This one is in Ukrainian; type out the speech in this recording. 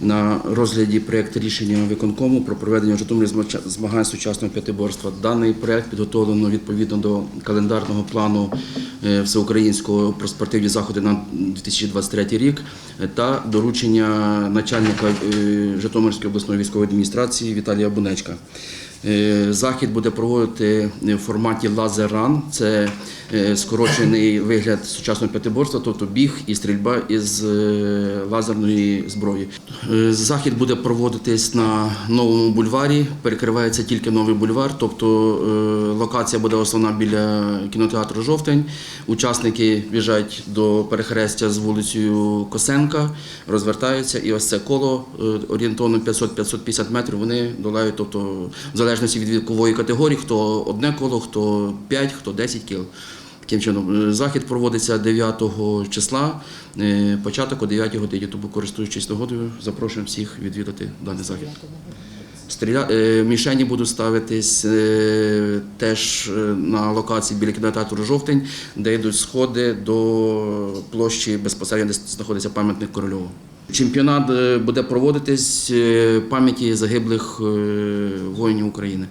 на розгляді проєкт рішення виконкому про проведення в Житомирі змагань сучасного п'ятиборства. Даний проєкт підготовлено відповідно до календарного плану е, всеукраїнського про спортивні заходи на 2023 рік е, та доручення начальника е, Житомирської обласної військової адміністрації Віталія Бунечка. Е, Захід буде проводити в форматі лазер-ран. Це е, скорочений вигляд сучасного п'ятиборства, тобто біг і стрільба із е, лазерної зброї. Е, Захід буде проводитись на новому бульварі. Перекривається тільки новий бульвар, тобто е, локація буде основна біля кінотеатру Жовтень. Учасники біжать до перехрестя з вулицею Косенка, розвертаються, і ось це коло е, орієнтовно 500-550 метрів. Вони долають, тобто в залежності від вікової категорії, хто одне коло, хто 5, хто 10 кіл. Таким чином, е, захід проводиться 9 числа, е, початок о 9 годині. Тому, користуючись нагодою, запрошуємо всіх відвідати даний захід. Стріля... е, Мішені будуть ставитись теж на локації біля кінотеатру Жовтень, де йдуть сходи до площі безпосередньо, де знаходиться пам'ятник Корольову. Чемпіонат е, буде проводитись е, пам'яті загиблих е, воїнів України.